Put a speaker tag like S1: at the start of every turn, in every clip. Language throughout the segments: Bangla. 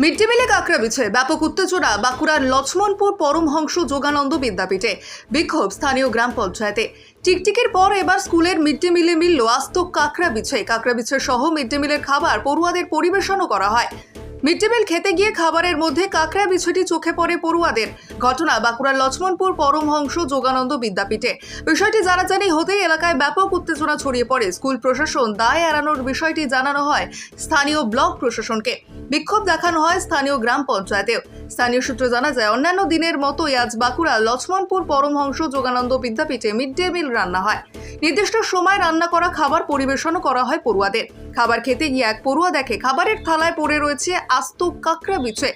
S1: মিড ডে মিলে কাঁকড়া বিছে ব্যাপক উত্তেজনা বাঁকুড়ার লক্ষ্মণপুর পরমহংস যোগানন্দ বিদ্যাপীঠে। বিক্ষোভ স্থানীয় গ্রাম পঞ্চায়েতে। টিকটিকের পর এবার স্কুলের মিড ডে মিলে মিলল আস্ত কাঁকড়া বিছে কাঁকড়া বিছে সহ মিড ডে মিলের খাবার পড়ুয়াদের পরিবেশনও করা হয়। মিড ডে মিল খেতে গিয়ে খাবারের মধ্যে কাঁকড়া বিছুটি চোখে পড়ে পড়ুয়াদের। ঘটনা বাঁকুড়ার লক্ষ্মণপুর পরমহংস যোগানন্দ বিদ্যাপীঠে। বিষয়টি জানাজানি হতেই এলাকায় ব্যাপক উত্তেজনা ছড়িয়ে পড়ে। স্কুল প্রশাসন দায় এড়ানোর বিষয়টি জানানো হয় স্থানীয় ব্লক প্রশাসনকে। বিক্ষোভ দেখানো হয় স্থানীয় গ্রাম পঞ্চায়েতেও। স্থানীয় সূত্রে জানা যায়, অন্যান্য দিনের মতোই আজ বাঁকুড়া, লক্ষ্মণপুর পরমহংস যোগানন্দ বিদ্যাপীঠে মিড ডে মিল রান্না হয়। নির্দিষ্ট সময় রান্না করা খাবার পরিবেশনও করা হয় পড়ুয়াদের। খাবার খেতে গিয়ে এক পড়ুয়া দেখে খাবারের থালায় পড়ে রয়েছে আস্ত কাঁকড়া বিছে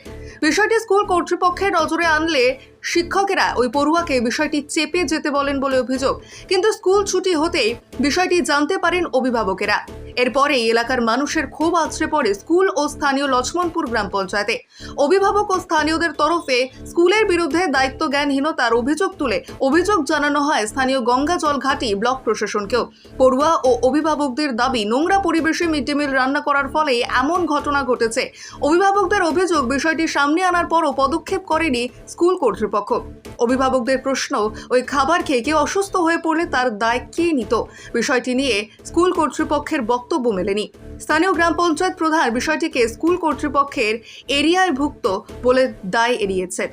S1: বিষয়টি স্কুল কর্তৃপক্ষের নজরে আনলে শিক্ষকেরা ওই পড়ুয়াকে বিষয়টি চেপে যেতে বলেন বলে অভিযোগ। কিন্তু স্কুল ছুটি হতেই বিষয়টি জানতে পারেন অভিভাবকেরা। এরপরেই এলাকার মানুষের ক্ষোভ আছড়ে পড়ে স্কুল ও স্থানীয় লক্ষ্মণপুর গ্রাম পঞ্চায়েতে। অভিভাবক ও স্থানীয়দের তরফে স্কুলের বিরুদ্ধে দায়িত্ব জ্ঞানহীনতার অভিযোগ তুলে অভিযোগ জানানো হয় স্থানীয় গঙ্গা জলঘাটি ব্লক প্রশাসনকেও। পড়ুয়া ও অভিভাবকদের দাবি, নোংরা পরিবেশে মিড ডে মিল রান্না করার ফলে এমন ঘটনা ঘটেছে। অভিভাবকদের অভিযোগ, বিষয়টি সামনে আনার পরও পদক্ষেপ করেনি স্কুল কর্তৃপক্ষ। অভিভাবকদের প্রশ্ন, ওই খাবার খেয়ে কেউ অসুস্থ হয়ে পড়লে তার দায় কে নিত? বিষয়টি নিয়ে স্কুল কর্তৃপক্ষের বক্তব্য মেলেনি। স্থানীয় গ্রাম পঞ্চায়েত প্রধান বিষয়টিকে স্কুল কর্তৃপক্ষের এরিয়ায় ভুক্ত বলে দায় এড়িয়েছেন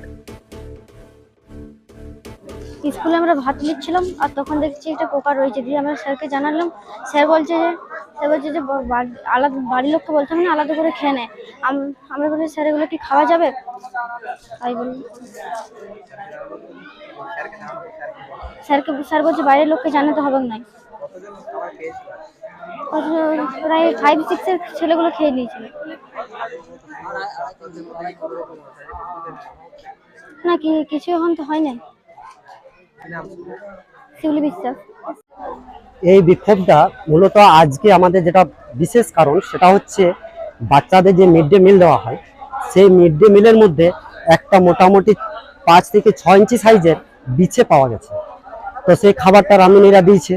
S2: স্কুলে আমরা ভাত নিচ্ছিলাম আর তখন দেখছি একটা পোকা রয়েছে। দিয়ে আমরা স্যারকে জানালাম, স্যার বলছে যে, স্যার বলছে যে আলাদা বাড়ির লোককে বলতে না, আলাদা করে খেয়ে নেয় আম- আমরা বলি স্যার, এগুলো কি খাওয়া যাবে? তাই বলি স্যারকে স্যার বলছে, বাইরের লোককে জানাতে হবে না প্রায় ফাইভ সিক্সের ছেলেগুলো খেয়ে নিয়েছিল। কিছু এখন তো হয় নাই। শিউলি বিশ্বাস।
S3: এই বিক্ষোভটা মূলত আজকে আমাদের যেটা বিশেষ কারণ, সেটা হচ্ছে বাচ্চাদের যে মিড ডে মিল দেওয়া হয়, সেই মিড ডে মিলের মধ্যে একটা মোটামুটি পাঁচ থেকে ছয় ইঞ্চি সাইজের বিছে পাওয়া গেছে। তো সেই খাবারটা রাঁধুনিরা দিয়েছে।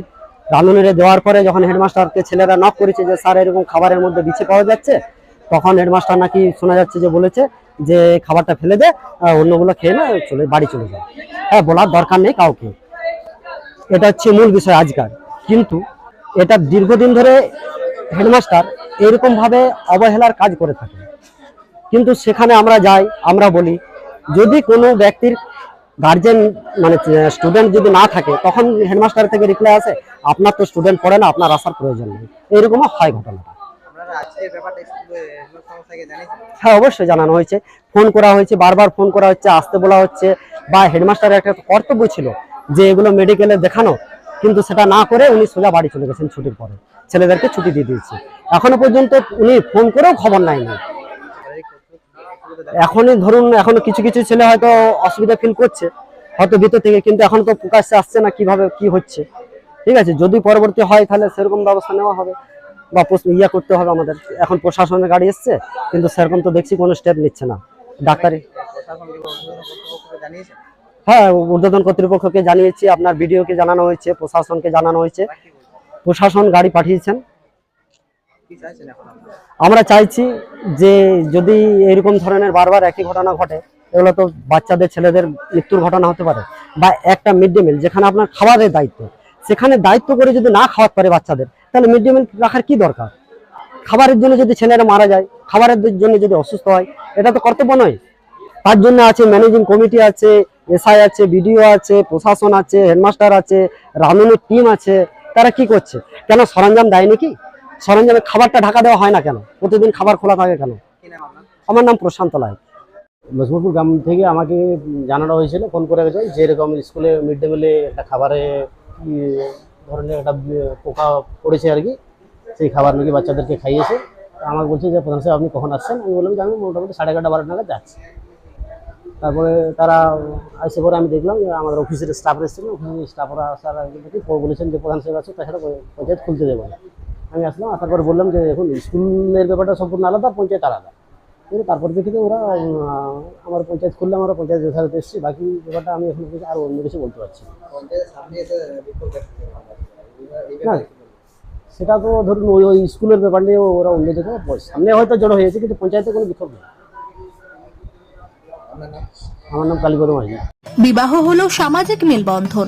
S3: রাঁধুনিরা দেওয়ার পরে যখন হেডমাস্টারকে ছেলেরা নক করেছে যে, স্যার, এরকম খাবারের মধ্যে বিছে পাওয়া যাচ্ছে? তখন হেডমাস্টার নাকি শোনা যাচ্ছে যে, বলেছে যে, খাবারটা ফেলে দে অন্যগুলো খেয়ে না, চলে, বাড়ি চলে যায় হ্যাঁ বলার দরকার নেই কাউকে। এটা হচ্ছে মূল বিষয় আজকাল। কিন্তু এটা দীর্ঘদিন ধরে হেডমাস্টার এরকম ভাবে অবহেলার কাজ করে থাকে। কিন্তু সেখানে আমরা যাই, আমরা বলি, যদি কোনো ব্যক্তির গার্জেন মানে স্টুডেন্ট যদি না থাকে তখন হেডমাস্টার থেকে রিপ্লাই আসে আপনার তো স্টুডেন্ট পড়ে না আপনার আসার প্রয়োজন নেই। এরকমও হয় ঘটনাটা। হ্যাঁ অবশ্যই জানানো হয়েছে। ফোন করা হয়েছে বারবার ফোন করা হচ্ছে আসতে বলা হচ্ছে বা হেডমাস্টারের একটা কর্তব্য ছিল যে এগুলো মেডিকেলে দেখানো কিন্তু সেটা না করে উনি সোজা বাড়ি চলে গেছেন ছুটির পরে। ছেলেদেরকে ছুটি দিয়ে দিয়েছে। এখনও পর্যন্ত উনি ফোন করেও খবর নেয়নি। এখনই ধরুন এখনও কিছু কিছু ছেলে হয়তো অসুবিধা ফিল করছে, হয়তো ভিতর থেকে, কিন্তু এখন তো প্রকাশ্যে আসছে না কীভাবে, কি হচ্ছে। ঠিক আছে, যদি পরবর্তী হয় তাহলে সেরকম ব্যবস্থা নেওয়া হবে বা ইয়া করতে হবে আমাদের। এখন প্রশাসনের গাড়ি এসছে, কিন্তু সেরকম তো দেখছি কোনো স্টেপ নিচ্ছে না। ডাক্তারি হ্যাঁ ঊর্ধ্বতন কর্তৃপক্ষকে জানিয়েছি, আপনার বিডিওকে জানানো হয়েছে, প্রশাসনকে জানানো হয়েছে। প্রশাসন গাড়ি পাঠিয়েছেন
S4: কি চাইছেন এখন আপনারা
S3: আমরা চাইছি যে যদি এরকম ধরনের বারবার একই ঘটনা ঘটে, এগুলো তো বাচ্চাদের, ছেলেদের মৃত্যুর ঘটনা হতে পারে, বা একটা মিড ডে মিল, যেখানে আপনার খাবারের দায়িত্ব, সেখানে দায়িত্ব করে যদি না খাওয়াতে পারে বাচ্চাদের, তাহলে মিড ডে মিল রাখার কি দরকার? খাবারের জন্য যদি ছেলেরা মারা যায়, খাবারের জন্য যদি অসুস্থ হয়, এটা তো কর্তব্য নয়। তার জন্য আছে ম্যানেজিং কমিটি আছে, এসআই আছে, বিডিও আছে, প্রশাসন আছে, হেডমাস্টার আছে রানুনের টিম আছে, তারা কি করছে? কেন সরঞ্জাম দেয় নাকি সরঞ্জামে খাবারটা ঢাকা দেওয়া হয় না কেন? প্রতিদিন খাবার খোলা থাকে কেন? আমার নাম প্রশান্ত লাই
S5: লক্ষ্মীপুর গ্রাম থেকে আমাকে জানানো হয়েছিল, ফোন করে গেছে যে এরকম স্কুলে মিড ডে মিলে একটা খাবারে কি ধরনের একটা পোকা পড়েছে আর কি, সেই খাবার নাকি বাচ্চাদেরকে খাইয়েছে। আমাকে বলছে যে, প্রধান সাহেব, আপনি কখন আসছেন? আমি বললাম যে, আমি মোটামুটি সাড়ে এগারোটা, বারোটা নাগাদ যাচ্ছি। তারপরে তারা আসে পরে আমি দেখলাম আমাদের অফিসের স্টাফ এসেছিল। অফিসের স্টাফরা আসার আগে বলেছেন যে, প্রধান সাহেব আছে তাছাড়া পঞ্চায়েত খুলতে দেবো না। আমি আসলাম আসার পর বললাম যে এখন স্কুলের ব্যাপারটা সম্পূর্ণ আলাদা পঞ্চায়েত আলাদা। কিন্তু তারপর দেখি যে ওরা আমার পঞ্চায়েত খুললে আমরা পঞ্চায়েত যথাযথ এসেছি বাকি ব্যাপারটা আমি এখন কিছু আর অন্য কিছু বলতে পারছি না। সেটা তো ধরুন ওই ওই স্কুলের ব্যাপার নিয়ে ওরা অন্য জায়গায়। সামনে হয়তো জড়ো হয়েছে কিন্তু পঞ্চায়েতে কোনো বিক্ষোভ নেই। আমার নাম কালীপদ মাঝি।
S6: বিবাহ হলো সামাজিক মেলবন্ধন।